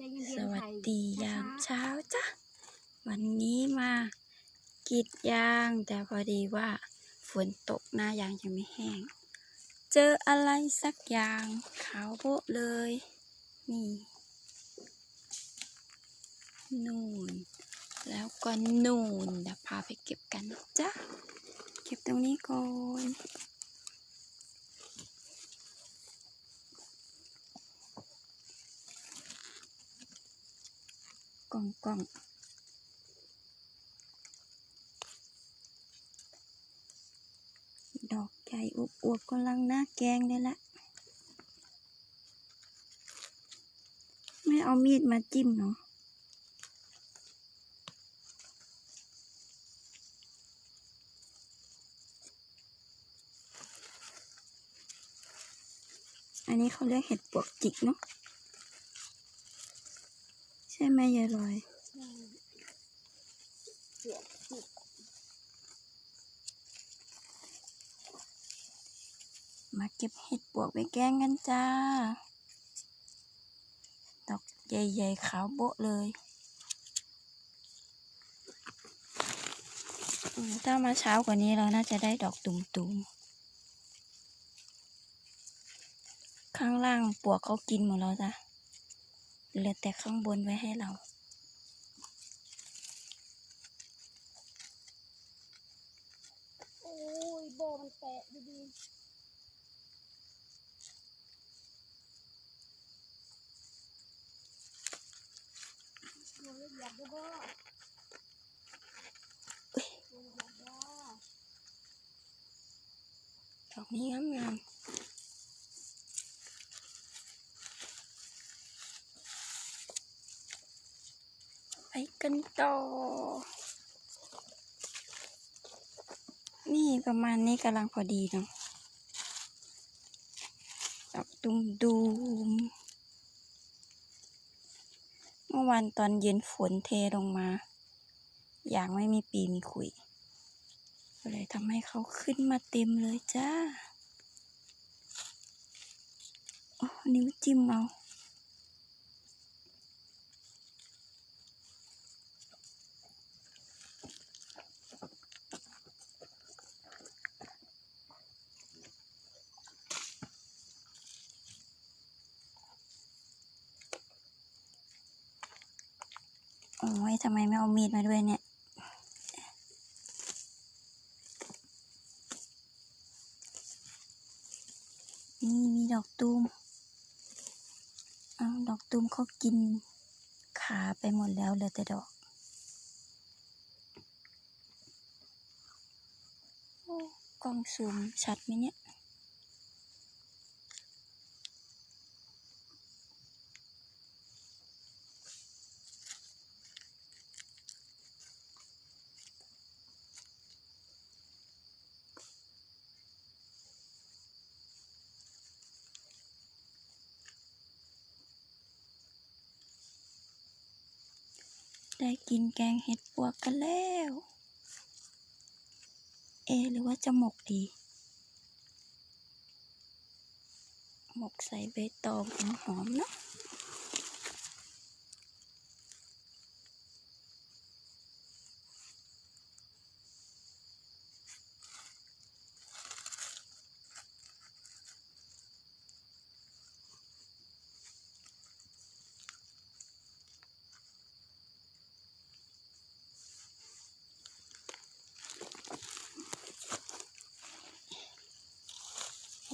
สวัสดียามเช้าจ้ะวันนี้มากีดยาง แต่พอดีว่าฝนตกหน้ายางยังไม่แห้ง เจออะไรสักอย่างขาวโบะเลย นี่นู่นแล้วก็นู่นเดี๋ยวพาไปเก็บกันนะจ้ะเก็บตรงนี้ก่อน ล่องกล่องดอกใหญ่อวบๆกำลังหน่าแกงเลยละไม่เอามีดมาจิ้มเนาะอันนี้เขาเรียกเห็ดปวกจิกเนาะ ไหมยายลอยมาเก็บเห็ดปวกไปแกงกันจ้า ดอกใหญ่ๆขาวโบ๊ะเลย ถ้ามาเช้ากว่านี้เราน่าจะได้ดอกตุ่มๆ ข้างล่างปวกเขากินหมดแล้วจ้ะ เหลือแต่ข้างบนไว้ให้เราโอ้ยโบมันแตะดีดีโอ้ยเหยียบด้วยบ่โอ้ยเหยียบบ่ดอกนี้งามๆไป กันต่อ นี่ประมาณนี้กำลังพอดีเนาะดอกดุมดูมเมื่อวานตอนเย็นฝนเทลงมา อย่างไม่มีปีมีขุยก็เลยทำให้เขาขึ้นมาเต็มเลยจ้า โอ้ นิ้วจิ้มเอา โอ้ยทำไมไม่เอามีดมาด้วยเนี่ย นี่มีดอกตูมเอาดอกตูมเขากินขาไปหมดแล้วเหลือแต่ดอก กล้องซูมชัดไหมเนี่ย ได้กินแกงเห็ดปวกกันแล้ว เอ หรือว่าจะหมกดี หมกใส่ใบตองหอมๆเนาะ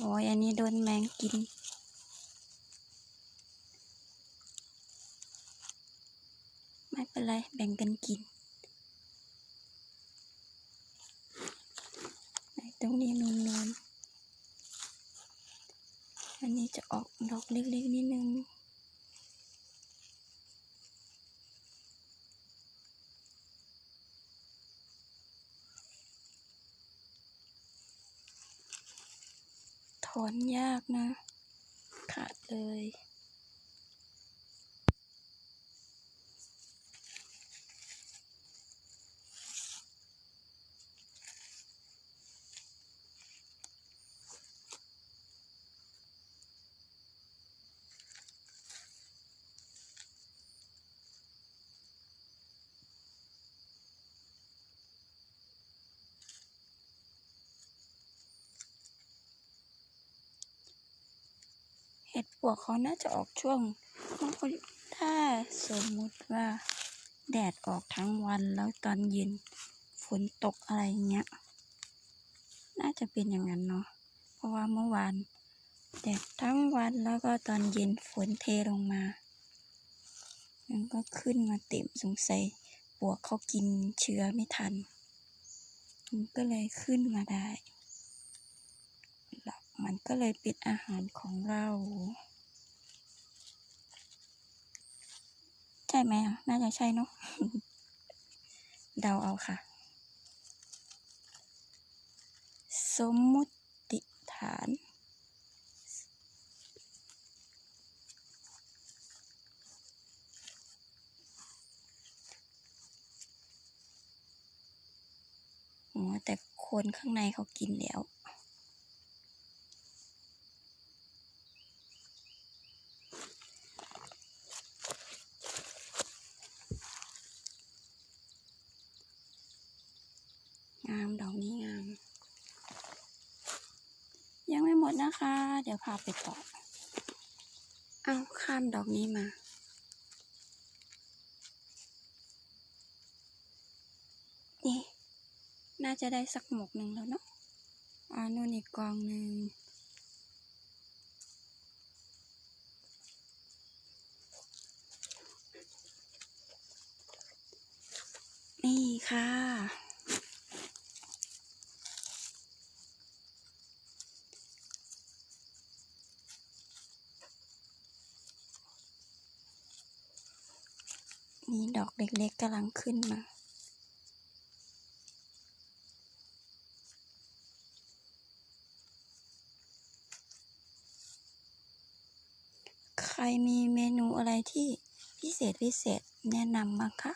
อ้ยอันนี้โดนแมงกิน ไม่เป็นไร แบ่งกันกินไหนตรงนี้นูนๆอันนี้จะออกดอกเล็กๆนิดนึง ถอนยากนะ ขาดเลย เห็ดปวกเขาน่าจะออกช่วงถ้าสมมุติว่าแดดออกทั้งวันแล้วตอนเย็นฝนตกอะไรเงี้ย น่าจะเป็นอย่างนั้นเนาะ เพราะว่าเมื่อวานแดดทั้งวันแล้วก็ตอนเย็นฝนเทลงมา มันก็ขึ้นมาเต็มสงสัยปวกเขากินเชื้อไม่ทัน มันก็เลยขึ้นมาได้ มันก็เลยเป็นอาหารของเรา ใช่ไหมอะ น่าจะใช่เนาะ เดาเอาค่ะ สมมุติฐานอ๋อแต่คนข้างในเขากินแล้ว งามดอกนี้งาม ยังไม่หมดนะคะ เดี๋ยวพาไปต่อ เอาข้ามดอกนี้มา นี่ น่าจะได้สักหมกหนึ่งแล้วเนาะอ่านู่นอีกกองหนึ่งนี่ค่ะ มีดอก เล็กๆกำลังขึ้นมา ใครมีเมนูอะไรที่พิเศษพิเศษแนะนำบ้างคะ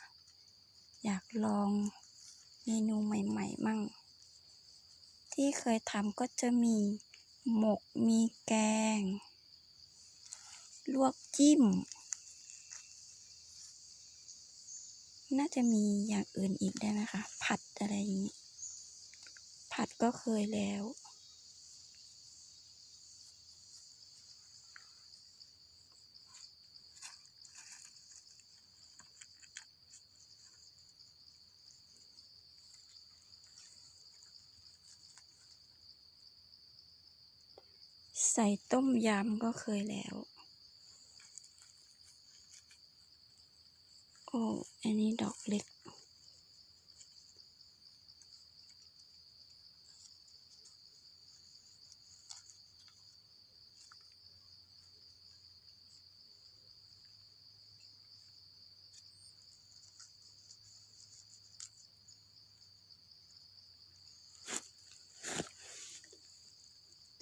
อยากลองเมนูใหม่ๆมั่ง ที่เคยทำก็จะมีหมกมีแกง ลวกจิ้ม น่าจะมีอย่างอื่นอีกได้ไหมคะ ผัดอะไรอย่างนี้ ผัดก็เคยแล้ว ใส่ต้มยำก็เคยแล้ว โอ้อันนี้ดอกเล็ก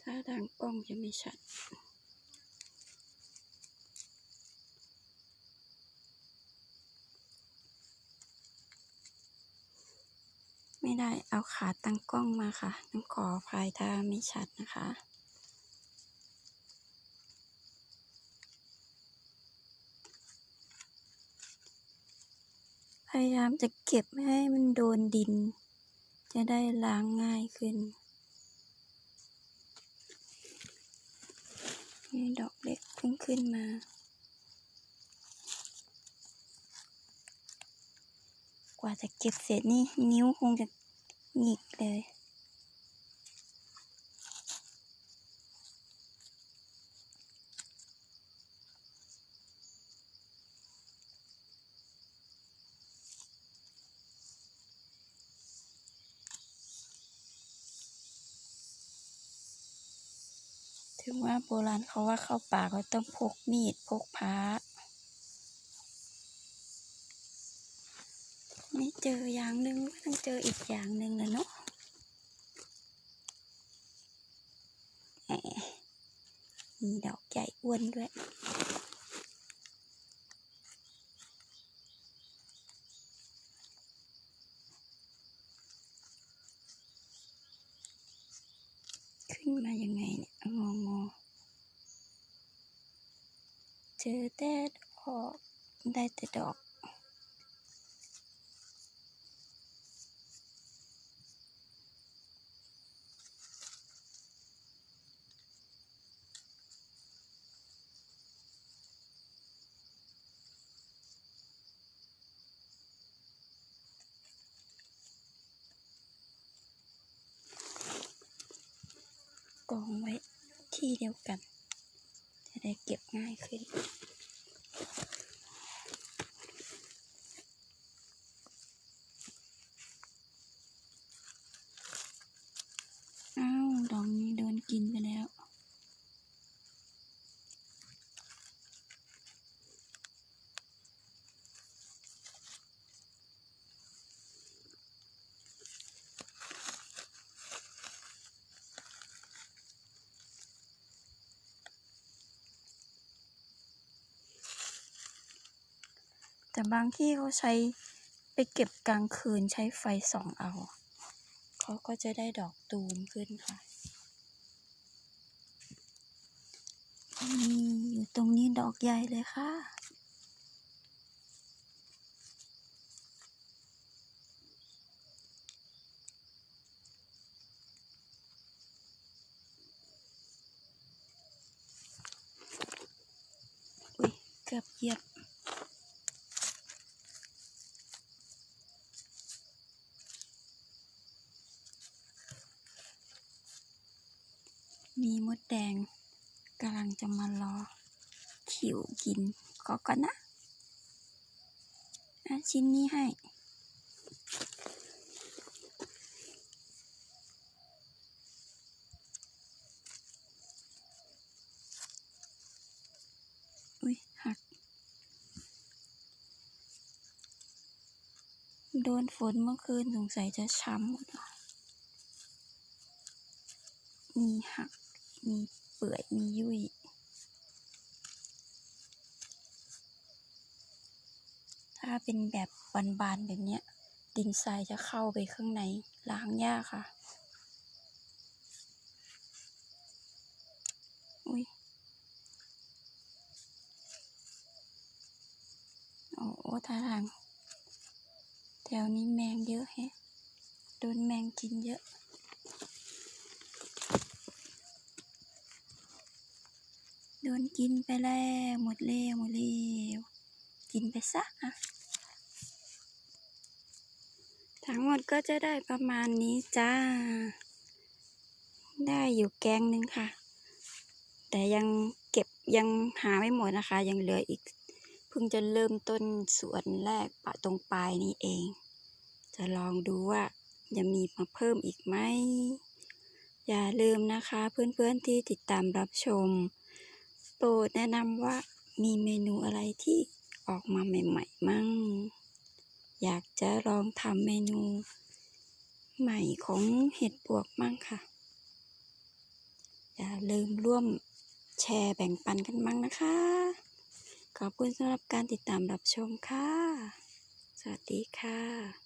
ถ้าทางกล้องจะไม่ชัด ไม่ได้เอาขาตั้งกล้องมาค่ะ ต้องขออภัยถ้าไม่ชัดนะคะ พยายามจะเก็บไม่ให้มันโดนดิน จะได้ล้างง่ายขึ้นนี่ดอกเล็กเพิ่งขึ้นมา กว่าจะเก็บเสร็จนี่นิ้วคงจะ หงิกเลย ถึงว่าโบราณเขาว่าเข้าป่าก็ต้องพกมีดพกพระไม่ เจออย่างหนึ่งก็ต้องเจออีกอย่างหนึ่งแหละเนาะแหมมีดอกใหญ่อ้วนด้วยขึ้นมายังไงเนี่ยงองอเจอแต่ดอกได้แต่ดอก อ ที่เดียวกัน จะได้เก็บง่ายขึ้น อ้าว ดอกนี้โดนกินไปแล้ว แต่บางที่เขาใช้ไปเก็บกลางคืนใช้ไฟส่องเอา เขาก็จะได้ดอกตูมขึ้นค่ะนี่อยู่ตรงนี้ดอกใหญ่เลยค่ะ อุ้ยเกือบเหยียบ มีมดแดงกำลัง จะมารอขิวกินก็ก่อนนะอะชิ้นนี้ให้ อุ้ยหัก โดนฝนเมื่อคืนสงสัยจะช้ำหมดอะมีหัก มีเปื่อย มียุ่ย ถ้า เป็นแบบบานๆแบบเนี้ย ดินทรายจะเข้าไปข้างในล้างยากค่ะ อุ้ยโอ้โอ้ท่าทาง แถวนี้แมงเยอะแฮะ โดนแมงกินเยอะโดนกินไปแล้ว หมดแล้วหมดแล้วกินไปซะอะ ทั้งหมดก็จะได้ประมาณนี้จ้า ได้อยู่แกงหนึ่งค่ะ แต่ยังเก็บยังหาไม่หมดนะคะ ยังเหลืออีก เพิ่งจะเริ่มต้นสวนแรกปะตรงปลายนี้เอง จะลองดูว่าจะมีมาเพิ่มอีกไหม อย่าลืมนะคะเพื่อนๆที่ติดตามรับชม โปรดแนะนำว่ามีเมนูอะไรที่ออกมาใหม่ ๆ มั่ง อยากจะลองทำเมนูใหม่ของเห็ดปวกมั่งค่ะ อย่าลืมร่วมแชร์แบ่งปันกันมั่งนะคะ ขอบคุณสำหรับการติดตามรับชมค่ะ สวัสดีค่ะ